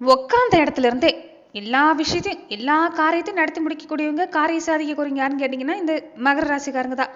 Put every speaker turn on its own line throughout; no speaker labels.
உட்காந்த இடத்துல இருந்தே எல்லா விஷயத்தையும் எல்லா காரியத்தையும் நடத்தி முடிக்கக்கூடியவங்க காரிய சாதிக்கக்கூடியவங்க யாருன்னு கேட்டிங்கன்னா இந்த மகர ராசிக்காரங்க தான்.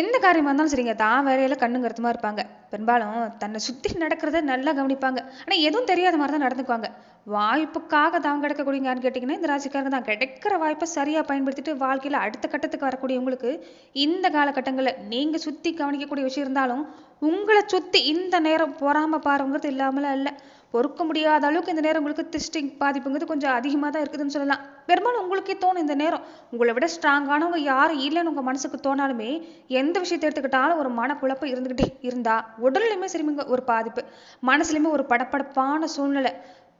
எந்த காரியமாக இருந்தாலும் சரிங்க தான் வேலையில் கண்ணு இருப்பாங்க. பெரும்பாலும் தன்னை சுற்றி நடக்கிறத நல்லா கவனிப்பாங்க. ஆனால் எதுவும் தெரியாத மாதிரி தான் நடந்துக்குவாங்க. வாய்ப்புக்காக தான் கிடக்கக்கூடியவங்க யாருன்னு கேட்டிங்கன்னா இந்த ராசிக்காரங்க தான். கிடைக்கிற வாய்ப்பை சரியாக பயன்படுத்திட்டு வாழ்க்கையில் அடுத்த கட்டத்துக்கு வரக்கூடியவங்களுக்கு இந்த காலகட்டங்களில் நீங்கள் சுற்றி கவனிக்கக்கூடிய விஷயம் இருந்தாலும் உங்களை சுற்றி இந்த நேரம் பொறாமல் பாருங்கிறது இல்லாமலாம் இல்லை. பொறுக்க முடியாத அளவுக்கு இந்த நேரம் உங்களுக்கு திஸ்டிங் பாதிப்புங்கிறது கொஞ்சம் அதிகமாக தான் இருக்குதுன்னு சொல்லலாம். பெரும்பாலும் உங்களுக்கே தோணும் இந்த நேரம். உங்களை விட ஸ்ட்ராங்கானவங்க யாரும் இல்லைன்னு உங்கள் மனசுக்கு தோணாலுமே எந்த விஷயத்தை எடுத்துக்கிட்டாலும் ஒரு மனக்குழப்பம் இருந்துக்கிட்டே இருந்தா உடல்லையுமே சரிமிங்க ஒரு பாதிப்பு. மனசுலையுமே ஒரு படப்படப்பான சூழ்நிலை.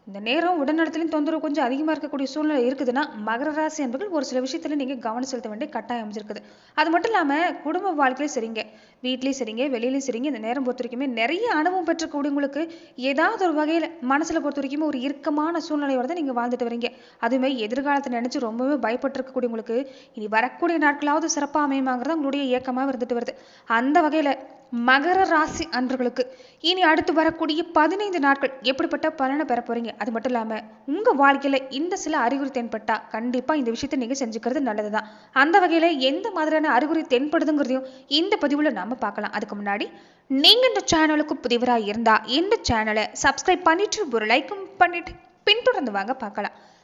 இந்த நேரம் உடல்நலத்திலையும் தொந்தரவு கொஞ்சம் அதிகமாக இருக்கக்கூடிய சூழ்நிலை இருக்குதுன்னா மகர ராசி என்பர்கள் ஒரு சில விஷயத்துல நீங்கள் கவனம் செலுத்த வேண்டிய கட்டாயம் அமைஞ்சிருக்குது. அது மட்டும் இல்லாமல் குடும்ப வாழ்க்கையிலும் சரிங்க. வீட்லேயும் சரிங்க வெளியிலையும் சரிங்க. இந்த நேரம் பொறுத்த வரைக்குமே நிறைய அனுபவம் பெற்றக்கூடியவங்களுக்கு ஏதாவது ஒரு வகையில் மனசில் பொறுத்த வரைக்குமே ஒரு இறுக்கமான சூழ்நிலையோட தான் நீங்கள் வாழ்ந்துட்டு வரீங்க. அதுவுமே எதிர்காலத்தை நினச்சி ரொம்பவே பயப்பட்டிருக்கக்கூடியவங்களுக்கு இனி வரக்கூடிய நாட்களாவது சிறப்பாக அமையுமாங்கிறது உங்களுடைய இயக்கமாக இருந்துட்டு வருது. அந்த வகையில் மகர ராசி அன்பர்களுக்கு. இனி அடுத்து வரக்கூடிய பதினைந்து நாட்கள் எப்படிப்பட்ட பலனை பெற போறீங்க? அது மட்டும் இல்லாம உங்க வாழ்க்கையில இந்த சில அறிகுறி தென்பட்டா கண்டிப்பா இந்த விஷயத்தை நீங்க செஞ்சுக்கிறது நல்லதுதான். அந்த வகையில எந்த மாதிரியான அறிகுறி தென்படுதுங்கிறதையும் இந்த பதிவுல நாம பார்க்கலாம். அதுக்கு முன்னாடி நீங்க இந்த சேனலுக்கு புதிவரா இருந்தா இந்த சேனலை சப்ஸ்கிரைப் பண்ணிட்டு ஒரு லைக்கும் பண்ணிட்டு பின்தொடர்ந்து வாங்க பார்க்கலாம்.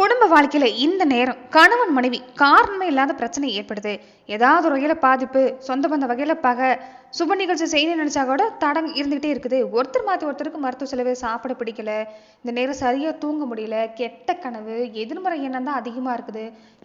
குடும்ப வாழ்க்கையில இந்த நேரம் கணவன் மனைவி காரணமே இல்லாத பிரச்சனை ஏற்படுது. ஏதாவது ஒரு வகையில பாதிப்பு சொந்த பந்த வகையில பகை சுப நிகழ்ச்சி செய்யணும்னு நினைச்சா கூட தடங் இருந்துகிட்டே இருக்குது. ஒருத்தர் மாற்றி ஒருத்தருக்கு மருத்துவ செலவு சாப்பிட பிடிக்கல. இந்த நேரம் சரியா தூங்க முடியல. கெட்ட கனவு எதிர்மறை எண்ணம் தான் அதிகமா இருக்குது.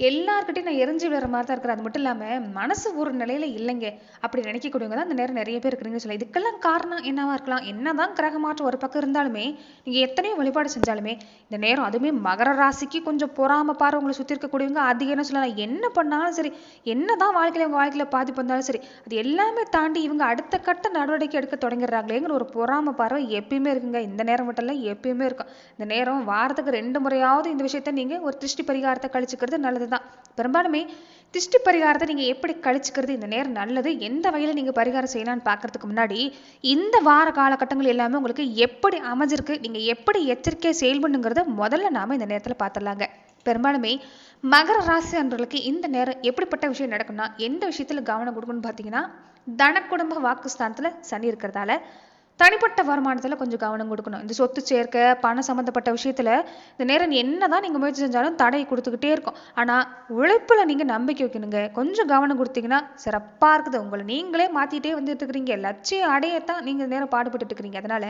எல்லாருக்கிட்டையும் நான் எரிஞ்சு விடுற மாதிரி தான் இருக்கிறேன் அது மட்டும் இல்லாம மனசு ஒரு நிலையில இல்லைங்க. அப்படி நினைக்கக்கூடியவங்க தான் இந்த நேரம் நிறைய பேர் இருக்கிறீங்கன்னு சொல்லலாம் இதுக்கெல்லாம் காரணம் என்னவா இருக்கலாம்? என்னதான் கிரக மாற்றம் ஒரு பக்கம் இருந்தாலுமே நீங்க எத்தனையோ வழிபாடு செஞ்சாலுமே இந்த நேரம் அதுவுமே மகர ராசிக்கு கொஞ்சம் பொறாம பாரு உங்களை சுத்தி இருக்கக்கூடியவங்க அதிகம் என்ன சொல்லலாம். என்ன பண்ணாலும் சரி என்னதான் வாழ்க்கையில உங்க வாழ்க்கையில பாதிப்பு வந்தாலும் சரி அது எல்லாமே தாண்டி இவங்க அடுத்த கட்ட நடவடிக்கை எடுக்க தொடங்கிடுறாங்களேங்கிற ஒரு பொறாம பார்வை எப்பயுமே இருக்குங்க. இந்த நேரம் மட்டும் இல்லை எப்பயுமே இருக்கும். இந்த நேரம் வாரத்துக்கு ரெண்டு முறையாவது இந்த விஷயத்த நீங்க ஒரு திருஷ்டி பரிகாரத்தை கழிச்சுக்கிறது நல்லதுதான். பெரும்பாலுமே திருஷ்டி பரிகாரத்தை நீங்க எப்படி கழிச்சுக்கிறது இந்த நேரம் நல்லது எந்த வகையில் நீங்க பரிகாரம் செய்யலாம்னு பார்க்கறதுக்கு முன்னாடி இந்த வார காலகட்டங்கள் எல்லாமே உங்களுக்கு எப்படி அமைஞ்சிருக்கு நீங்க எப்படி எச்சரிக்கையை செயல்படுங்கிறத முதல்ல நாம இந்த நேரத்துல பார்த்துடலாங்க பெரும்பாலுமே மகர ராசி அன்றர்களுக்கு இந்த நேரம் எப்படிப்பட்ட விஷயம் நடக்கும்னா எந்த விஷயத்துல கவனம் கொடுக்கணும்னு பார்த்தீங்கன்னா தன குடும்ப வாக்குஸ்தானத்துல சனி இருக்கிறதால தனிப்பட்ட வருமானத்தில் கொஞ்சம் கவனம் கொடுக்கணும். இந்த சொத்து சேர்க்கை பணம் சம்மந்தப்பட்ட விஷயத்தில் இந்த நேரம் என்ன என்னதான் நீங்கள் முயற்சி செஞ்சாலும் தடையை கொடுத்துக்கிட்டே இருக்கும். ஆனால் உழைப்பில் நீங்கள் நம்பிக்கை வைக்கணுங்க. கொஞ்சம் கவனம் கொடுத்தீங்கன்னா சிறப்பாக இருக்குது. உங்களை நீங்களே மாத்திட்டே வந்துட்டு இருக்கிறீங்க. லட்சியம் அடையத்தான் நீங்கள் இந்த நேரம் பாடுபட்டுட்டு இருக்கிறீங்க. அதனால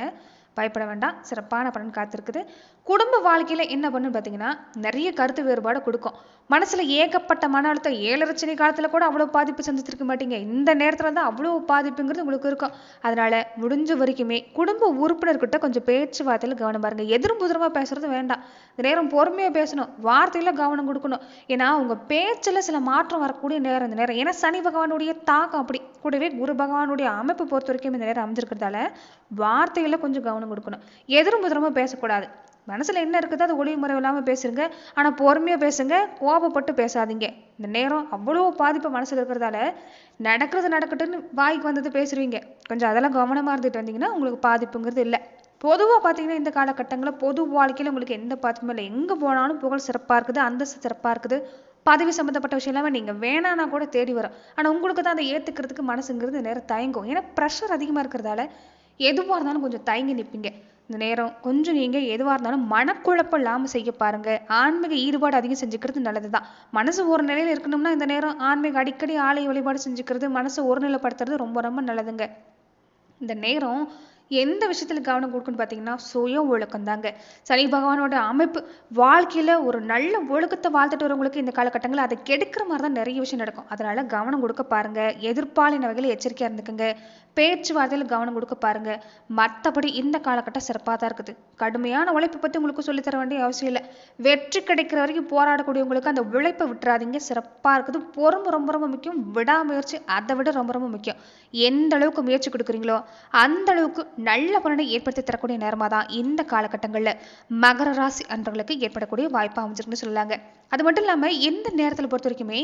பயப்பட வேண்டாம். சிறப்பான பலன் காத்திருக்குது. குடும்ப வாழ்க்கையில் என்ன பண்ணுன்னு பார்த்தீங்கன்னா நிறைய கருத்து வேறுபாடு கொடுக்கும். மனசில் ஏகப்பட்ட மன அழுத்தம் ஏழரச்சனை காலத்தில் கூட அவ்வளோ பாதிப்பு சந்திச்சிருக்க மாட்டீங்க. இந்த நேரத்தில் தான் அவ்வளோ பாதிப்புங்கிறது உங்களுக்கு இருக்கும். அதனால் முடிஞ்ச வரைக்குமே குடும்ப உறுப்பினர்கிட்ட கொஞ்சம் பேச்சுவார்த்தையில் கவனம் பாருங்கள் எதிரும் புதிரமாக பேசுறது வேண்டாம். இந்த நேரம் பொறுமையாக பேசணும். வார்த்தையில் கவனம் கொடுக்கணும். ஏன்னா உங்கள் பேச்சில் சில மாற்றம் வரக்கூடிய நேரம் இந்த நேரம். ஏன்னா சனி பகவானுடைய தாக்கம் அப்படி. கூடவே குரு பகவானுடைய அமைப்பு பொறுத்த வரைக்கும் இந்த நேரம் அமைஞ்சிருக்கிறதால வார்த்தையில் கொஞ்சம் கவனம் கொடுக்கணும். எதிரும் புதிரமாக பேசக்கூடாது. மனசுல என்ன இருக்குதோ அது ஒளிவு முறை இல்லாம பேசுங்க. ஆனால் பொறுமையா பேசுங்க. கோபப்பட்டு பேசாதீங்க. இந்த நேரம் அவ்வளோ பாதிப்பு மனசுல இருக்கிறதால நடக்கிறது நடக்கட்டும்னு வாய்க்கு வந்தது பேசுறீங்க. கொஞ்சம் அதெல்லாம் கவனமா இருந்துட்டு வந்தீங்கன்னா உங்களுக்கு பாதிப்புங்கிறது இல்லை. பொதுவாக பார்த்தீங்கன்னா இந்த காலகட்டங்களில் பொது வாழ்க்கையில் உங்களுக்கு எந்த பாதிப்பும் இல்லை. எங்கே போனாலும் புகழ் சிறப்பாக இருக்குது அந்தஸ்து சிறப்பாக இருக்குது. பதவி சம்மந்தப்பட்ட விஷயம் எல்லாமே நீங்கள் வேணான்னா கூட தேடி வரும். ஆனால் உங்களுக்கு தான் அதை ஏற்றுக்கிறதுக்கு மனசுங்கிறது நேரம் தயங்கும். ஏன்னா ப்ரெஷர் அதிகமாக இருக்கிறதால எதுவாக இருந்தாலும் கொஞ்சம் தயங்கி நிற்பீங்க. இந்த நேரம் கொஞ்சம் நீங்கள் எதுவாக இருந்தாலும் மனக்குழப்பம் இல்லாமல் செய்ய பாருங்க. ஆன்மீக ஈடுபாடு அதிகம் செஞ்சுக்கிறது நல்லது தான் மனசு ஒரு நிலையில் இருக்கணும்னா இந்த நேரம் ஆன்மீக அடிக்கடி ஆலய வழிபாடு செஞ்சுக்கிறது மனசை ஒருநிலைப்படுத்துறது ரொம்ப ரொம்ப நல்லதுங்க. இந்த நேரம் எந்த விஷயத்தில் கவனம் கொடுக்குன்னு பார்த்தீங்கன்னா சுய ஒழுக்கம் தாங்க சனி பகவானோட அமைப்பு வாழ்க்கையில் ஒரு நல்ல ஒழுக்கத்தை வாழ்த்துட்டு வரவங்களுக்கு இந்த காலகட்டங்களில் அதை கெடுக்கிற மாதிரி தான் நிறைய விஷயம் நடக்கும். அதனால் கவனம் கொடுக்க பாருங்கள் எதிர்ப்பாளின வகையில் எச்சரிக்கையாக இருந்துக்குங்க. பேச்சுவார்த்தையில் கவனம் கொடுக்க பாருங்கள் மற்றபடி இந்த காலகட்டம் சிறப்பாக தான் இருக்குது. கடுமையான உழைப்பை பற்றி உங்களுக்கு சொல்லித் தர வேண்டிய அவசியம் இல்லை. வெற்றி கிடைக்கிற வரைக்கும் போராடக்கூடியவங்களுக்கு அந்த உழைப்பை விட்டுறாதீங்க. சிறப்பாக இருக்குது. பொறுமை ரொம்ப ரொம்ப முக்கியம். விடாமுயற்சி அதை விட ரொம்ப ரொம்ப முக்கியம். எந்த அளவுக்கு முயற்சி கொடுக்குறீங்களோ அந்த அளவுக்கு நல்ல பலனை ஏற்படுத்தி தரக்கூடிய நேரமாக தான் இந்த காலகட்டங்களில் மகர ராசி அன்றர்களுக்கு ஏற்படக்கூடிய வாய்ப்பாக அமைஞ்சிருக்குன்னு சொல்லலாங்க அது மட்டும் இல்லாமல் எந்த நேரத்தில் பொறுத்த வரைக்குமே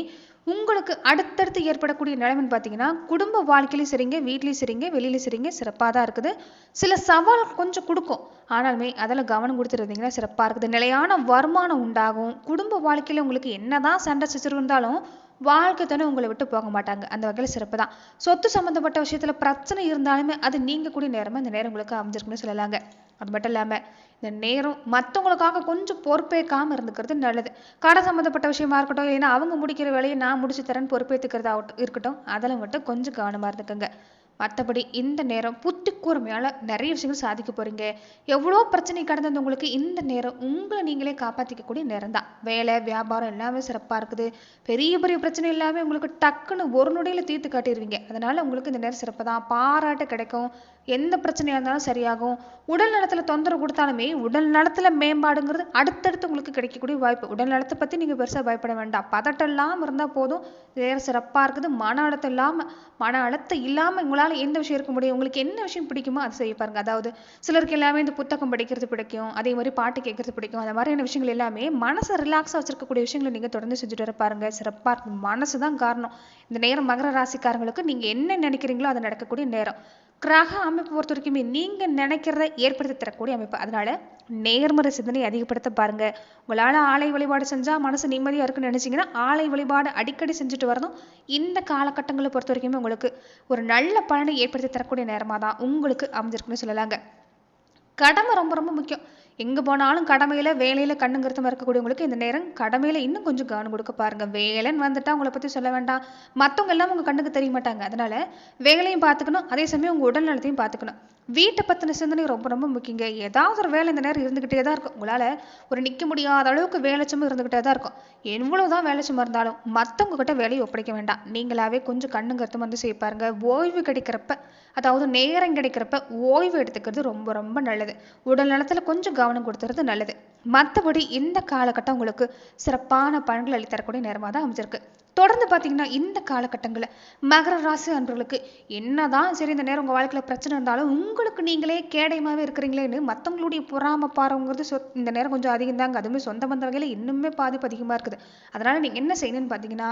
உங்களுக்கு அடுத்தடுத்து ஏற்படக்கூடிய நிலைமைன்னு பார்த்தீங்கன்னா குடும்ப வாழ்க்கையிலையும் சரிங்க வீட்லேயும் சரிங்க வெளியிலையும் சரிங்க சிறப்பாக தான் இருக்குது. சில சவால் கொஞ்சம் கொடுக்கும். ஆனாலுமே அதில் கவனம் கொடுத்துருந்தீங்கன்னா சிறப்பாக இருக்குது. நிலையான வருமானம் உண்டாகும். குடும்ப வாழ்க்கையில் உங்களுக்கு என்னதான் சண்டை சச்சரவு இருந்தாலும் வாழ்க்கை தானே உங்களை விட்டு போக மாட்டாங்க. அந்த வகையில் சிறப்பு தான். சொத்து சம்மந்தப்பட்ட விஷயத்தில் பிரச்சனை இருந்தாலுமே அது நீங்கக்கூடிய நேரமாக இந்த நேரம் உங்களுக்கு அமைஞ்சிருக்குன்னு சொல்லலாங்க. அது மட்டும் இல்லாமல் இந்த நேரம் மற்றவங்களுக்காக கொஞ்சம் பொறுப்பேற்காமல் இருந்துக்கிறது நல்லது. கடை சம்மந்தப்பட்ட விஷயமா இருக்கட்டும் இல்லைன்னா அவங்க முடிக்கிற வேலையை நான் முடிச்சு தரேன்னு பொறுப்பேற்றுக்கிறதாகட்டும் இருக்கட்டும் அதெல்லாம் மட்டும் கொஞ்சம் கவனமாக இருந்துக்கோங்க. மற்றபடி இந்த நேரம் புத்தி கூர்மையால் நிறைய விஷயங்கள் சாதிக்க போகிறீங்க எவ்வளோ பிரச்சனை கடந்தது உங்களுக்கு இந்த நேரம்? உங்களை நீங்களே காப்பாற்றிக்கக்கூடிய நேரம் தான். வேலை வியாபாரம் எல்லாமே சிறப்பாக இருக்குது. பெரிய பெரிய பிரச்சனை எல்லாமே உங்களுக்கு டக்குன்னு ஒரு நொடியில் தீர்த்து காட்டிடுவீங்க அதனால் உங்களுக்கு இந்த நேரம் சிறப்பு தான். பாராட்டு கிடைக்கும். எந்த பிரச்சனையாக இருந்தாலும் சரியாகும். உடல் நலத்தில் தொந்தரவு கொடுத்தாலுமே உடல் நலத்தில் மேம்பாடுங்கிறது அடுத்தடுத்து உங்களுக்கு கிடைக்கக்கூடிய வாய்ப்பு. உடல் நலத்தை பற்றி நீங்கள் பெருசாக பயப்பட வேண்டாம். பதட்டம் இல்லாமல் இருந்தால் போதும். நேரம் சிறப்பாக இருக்குது. மன அழுத்தம் இல்லாமல் மன அழுத்தம் இல்லாமல் உங்களால் எந்த விஷயம் இருக்க முடியும்? உங்களுக்கு என்ன விஷயம் பிடிக்குமோ அதை செய்ய பாருங்க. அதாவது சிலருக்கு எல்லாமே இந்த புத்தகம் படிக்கிறது பிடிக்கும். அதே மாதிரி பாட்டு கேட்கறது பிடிக்கும். அந்த மாதிரியான விஷயங்கள் எல்லாமே மனசை ரிலாக்ஸாக வச்சிருக்கக்கூடிய விஷயங்களை நீங்கள் தொடர்ந்து செஞ்சுட்டு வர பாருங்க. சிறப்பாக இருக்கும். மனசு தான் காரணம். இந்த நேரம் மகர ராசிக்காரங்களுக்கு நீங்கள் என்ன நினைக்கிறீங்களோ அது நடக்கக்கூடிய நேரம். கிரக அமைப்பு பொறுத்த வரைக்குமே நீங்கள் நினைக்கிறத ஏற்படுத்தி தரக்கூடிய அமைப்பு. அதனால நேர்மறை சிந்தனை அதிகப்படுத்த பாருங்க. உங்களால் ஆலை வழிபாடு செஞ்சால் மனசு நிம்மதியாக இருக்குன்னு நினச்சிங்கன்னா ஆலை வழிபாடு அடிக்கடி செஞ்சுட்டு வரணும். இந்த காலகட்டங்களை பொறுத்த வரைக்குமே உங்களுக்கு ஒரு நல்ல பலனை ஏற்படுத்தி தரக்கூடிய நேரமாக தான் உங்களுக்கு அமைஞ்சிருக்குன்னு சொல்லலாங்க. கடமை ரொம்ப ரொம்ப முக்கியம். எங்கே போனாலும் கடமையில் வேலையில் கண்ணுங்கிறதுமா இருக்கக்கூடியவங்களுக்கு இந்த நேரம் கடமையில் இன்னும் கொஞ்சம் கவனம் கொடுக்க பாருங்க. வேலைன்னு வந்துட்டா உங்களை பற்றி சொல்ல வேண்டாம். மற்றவங்க எல்லாம் உங்கள் கண்ணுக்கு தெரிய மாட்டாங்க. அதனால வேலையும் பார்த்துக்கணும் அதே சமயம் உங்கள் உடல் நலத்தையும் பார்த்துக்கணும். வீட்டை பற்றின சிந்தனை ரொம்ப ரொம்ப முக்கியங்க. ஏதாவது ஒரு வேலை இந்த நேரம் இருந்துக்கிட்டே தான் இருக்கும். உங்களால் ஒரு நிற்க முடியாத அளவுக்கு வேலைச்சமும் இருந்துக்கிட்டே தான் இருக்கும். எவ்வளோ தான் வேலை இருந்தாலும் மற்றவங்க கிட்ட வேலையை ஒப்படைக்க வேண்டாம். நீங்களாவே கொஞ்சம் கண்ணுங்கிறதும் வந்து செய்ய பாருங்க. ஓய்வு கிடைக்கிறப்ப அதாவது நேரம் கிடைக்கிறப்ப ஓய்வு எடுத்துக்கிறது ரொம்ப ரொம்ப நல்லது. உடல் நலத்தில் கொஞ்சம் கவனம் கொடுத்துறது நல்லது. மற்றபடி இந்த காலகட்டம் உங்களுக்கு சிறப்பான பலன்கள் அளித்தரக்கூடிய நேரமாக தான் அமைஞ்சிருக்கு. தொடர்ந்து பார்த்தீங்கன்னா இந்த காலகட்டங்களில் மகர ராசி அன்பர்களுக்கு என்னதான் சரி இந்த நேரம் உங்கள் வாழ்க்கையில் பிரச்சனை இருந்தாலும் உங்களுக்கு நீங்களே கேடயமாகவே இருக்கிறீங்களேன்னு மற்றவங்களுடைய பொறாம பாருங்கிறது சொ இந்த நேரம் கொஞ்சம் அதிகம் தாங்க அதுவுமே சொந்த பந்த வகையில் இன்னுமே பாதிப்பு அதிகமாக இருக்குது. அதனால் நீங்கள் என்ன செய்யணும்னு பார்த்தீங்கன்னா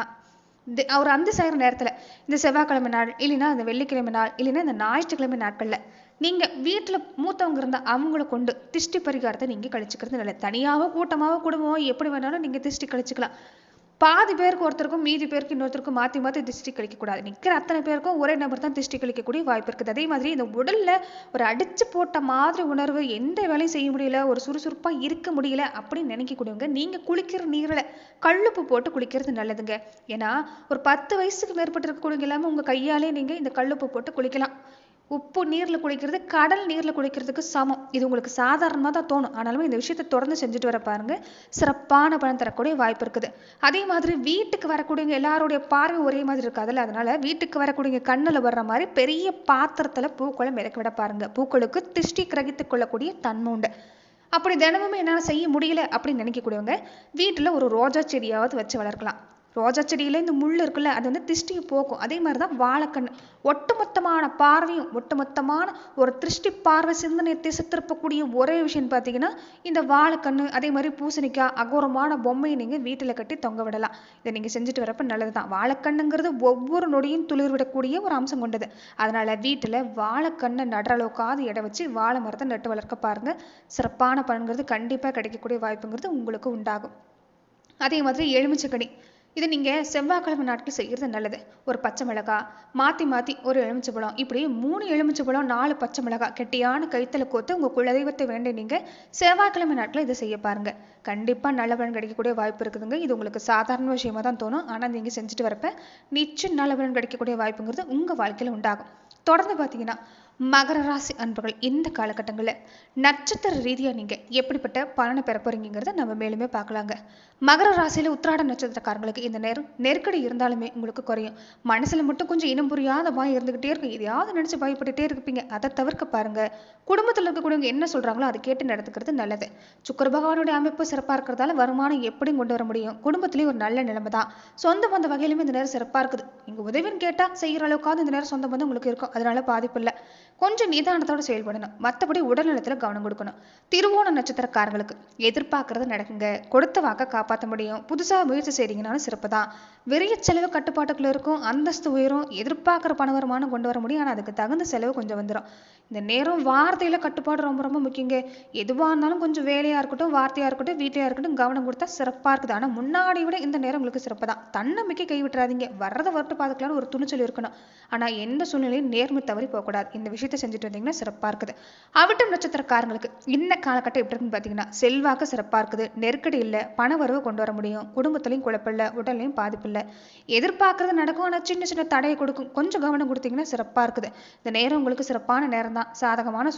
இந்த அவர் அந்த செய்கிற நேரத்தில் இந்த செவ்வாய்க்கிழமை நாள் இல்லைன்னா இந்த வெள்ளிக்கிழமை நாள் இல்லைன்னா இந்த ஞாயிற்றுக்கிழமை நாட்களில் நீங்கள் வீட்டில் மூத்தவங்க இருந்தால் அவங்கள கொண்டு திஷ்டி பரிகாரத்தை நீங்கள் கழிச்சுக்கிறது நல்லது. தனியாகவோ கூட்டமாகவோ குடும்பமோ எப்படி வேணாலும் நீங்கள் திஷ்டி கழிச்சுக்கலாம். பாதி பேருக்கு ஒருத்தருக்கும் மீதி பேருக்கு இன்னொருத்தருக்கும் மாற்றி மாற்றி திருஷ்டி கழிக்கக்கூடாது. நிற்கிற அத்தனை பேருக்கும் ஒரே நபர் தான் திருஷ்டி கழிக்கக்கூடிய வாய்ப்பு இருக்குது. அதே மாதிரி இந்த உடலில் ஒரு அடித்து போட்ட மாதிரி உணர்வு எந்த வேலையும் செய்ய முடியல ஒரு சுறுசுறுப்பாக இருக்க முடியல அப்படின்னு நினைக்கக்கூடியவங்க நீங்கள் குளிக்கிற நீரில் கல்லுப்பு போட்டு குளிக்கிறது நல்லதுங்க. ஏன்னா ஒரு பத்து வயசுக்கு மேற்பட்டு இருக்கக்கூடியவங்க எல்லாமே உங்கள் கையாலே நீங்கள் இந்த கல்லுப்பு போட்டு குளிக்கலாம். உப்பு நீரில் குளிக்கிறது கடல் நீரில் குளிக்கிறதுக்கு சமம். இது உங்களுக்கு சாதாரணமாக தான் தோணும். ஆனாலும் இந்த விஷயத்தை தொடர்ந்து செஞ்சுட்டு வர பாருங்க சிறப்பான பலன் தரக்கூடிய வாய்ப்பு இருக்குது. அதே மாதிரி வீட்டுக்கு வரக்கூடியவங்க எல்லாருடைய பார்வை ஒரே மாதிரி இருக்காதுல்ல? அதனால வீட்டுக்கு வரக்கூடியவங்க கண்ணில் வர்ற மாதிரி பெரிய பாத்திரத்தில் பூக்களை மிதக்க விட பாருங்க. பூக்களுக்கு திருஷ்டி கிரகித்து கொள்ளக்கூடிய தன்மை உண்டு. அப்படி தினமுமே என்னால் செய்ய முடியல அப்படின்னு நினைக்கக்கூடியவங்க வீட்டில் ஒரு ரோஜா செடியாவது வச்சு வளர்க்கலாம். ரோஜா செடியில இந்த முள் இருக்குல்ல அது வந்து திருஷ்டியை போக்கும். அதே மாதிரி தான் வாழைக்கண் ஒட்டுமொத்தமான பார்வையும் ஒட்டுமொத்தமான ஒரு திருஷ்டி பார்வை சிந்தனை திசை திருப்பக்கூடிய ஒரே விஷயம் பார்த்தீங்கன்னா இந்த வாழைக்கண்ணு அதே மாதிரி பூசணிக்காய் அகோரமான பொம்மையை நீங்கள் வீட்டில் கட்டி தொங்க விடலாம். இதை நீங்கள் செஞ்சுட்டு வரப்ப நல்லது தான் வாழைக்கண்ணுங்கிறது ஒவ்வொரு நொடியும் துளிர் விடக்கூடிய ஒரு அம்சம் கொண்டது. அதனால் வீட்டில் வாழைக்கண்ணை நடுற அளவுக்காவது இடம் வச்சு வாழை மரத்தை நட்டு வளர்க்க பாருங்கள் சிறப்பான பலன்கிறது கண்டிப்பாக கிடைக்கக்கூடிய வாய்ப்புங்கிறது உங்களுக்கு உண்டாகும். அதே மாதிரி எலுமிச்சக்கனி இது நீங்கள் செவ்வாய்க்கிழமை நாட்கள் செய்கிறது நல்லது. ஒரு பச்சை மிளகாய் மாற்றி மாற்றி ஒரு எலுமிச்சைப்பழம் இப்படி மூணு எலுமிச்சைப்பழம் நாலு பச்சை மிளகாய் கெட்டியான கைத்தில் கோத்து உங்கள் குலதெய்வத்தை வேண்டி நீங்கள் செவ்வாய்க்கிழமை நாட்டில் இதை செய்ய பாருங்க. கண்டிப்பாக நல்ல பலன் கிடைக்கக்கூடிய வாய்ப்பு இருக்குதுங்க. இது உங்களுக்கு சாதாரண விஷயமாக தான் தோணும். ஆனால் நீங்கள் செஞ்சுட்டு வரப்ப நிச்சயம் நல்ல பலன் கிடைக்கக்கூடிய வாய்ப்புங்கிறது உங்கள் வாழ்க்கையில் உண்டாகும். தொடர்ந்து பார்த்தீங்கன்னா மகர ராசி அன்பர்கள் இந்த காலகட்டங்களில் நட்சத்திர ரீதியாக நீங்கள் எப்படிப்பட்ட பலனை பெற போறீங்கிறத நம்ம மேலுமே பார்க்கலாங்க. மகர ராசியில் உத்திராட நட்சத்திரக்காரங்களுக்கு இந்த நேரம் நெருக்கடி இருந்தாலுமே உங்களுக்கு குறையும். மனசில் மட்டும் கொஞ்சம் இனம் புரியாத பயம் இருந்துகிட்டே இருக்கும். எதையாவது நினச்சி பயப்பட்டுட்டே இருப்பீங்க. அதை தவிர்க்க பாருங்க. குடும்பத்தில் இருக்கக்கூடியவங்க என்ன சொல்கிறாங்களோ அதை கேட்டு நடத்துக்கிறது நல்லது. சுக்கர பகவானுடைய அமைப்பு சிறப்பாக இருக்கிறதால வருமானம் எப்படியும் கொண்டு வர முடியும். குடும்பத்திலேயும் ஒரு நல்ல நிலைமை தான். சொந்த பந்த வகையிலுமே இந்த நேரம் சிறப்பாக இருக்குது. நீங்கள் உதவின்னு கேட்டால் செய்கிற அளவுக்காவது இந்த நேரம் சொந்த பந்தம் உங்களுக்கு இருக்கும். அதனால பாதிப்பு இல்லை. கொஞ்சம் நிதானத்தோட செயல்படணும். மற்றபடி உடல்நலத்தில் கவனம் கொடுக்கணும். திருவோண நட்சத்திரக்காரங்களுக்கு எதிர்பார்க்கறது நடக்குங்க. கொடுத்த வாக்க காப்பாற்ற முடியும். புதுசாக முயற்சி செய்றீங்கனாலும் சிறப்பு தான் விரைய செலவு கட்டுப்பாட்டுக்குள்ள இருக்கும். அந்தஸ்து உயரும். எதிர்பார்க்குற பண வருமானம் கொண்டு வர முடியும். ஆனால் அதுக்கு தகுந்த செலவு கொஞ்சம் வந்துடும் இந்த நேரம் வார்த்தையில் கட்டுப்பாடு ரொம்ப ரொம்ப முக்கியங்க. எதுவாக இருந்தாலும் கொஞ்சம் வேலையாக இருக்கட்டும் வார்த்தையாக இருக்கட்டும் வீட்டையாக இருக்கட்டும் கவனம் கொடுத்தா சிறப்பாக இருக்குது. ஆனால் முன்னாடி விட இந்த நேரம் உங்களுக்கு சிறப்பு தான் தன்னம்பிக்கை கைவிட்டுறாதீங்க வர்றதை வரட்டு பார்த்துக்கலாம்னு ஒரு துணிச்சல் இருக்கணும். ஆனால் எந்த சூழ்நிலையும் நேர்மை தவறி போகக்கூடாது. இந்த விஷயத்தை செஞ்சுட்டு வந்தீங்கன்னா சிறப்பாக இருக்குது. அவிட்டம் நட்சத்திரக்காரங்களுக்கு இந்த காலகட்டம் எப்படி இருக்குன்னு பார்த்தீங்கன்னா செல்வாக்கு சிறப்பாக இருக்குது. நெருக்கடி இல்லை பண வரவு கொண்டு வர முடியும். குடும்பத்துலையும் குழப்பில்லை உடல்லையும் பாதிப்பில்லை எதிர்பார்க்கறது நடக்கும். ஆனால் சின்ன சின்ன தடையை கொடுக்கும். கொஞ்சம் கவனம் கொடுத்தீங்கன்னா சிறப்பாக இருக்குது. இந்த நேரம் உங்களுக்கு சிறப்பான நேரம் தான் சாதகமான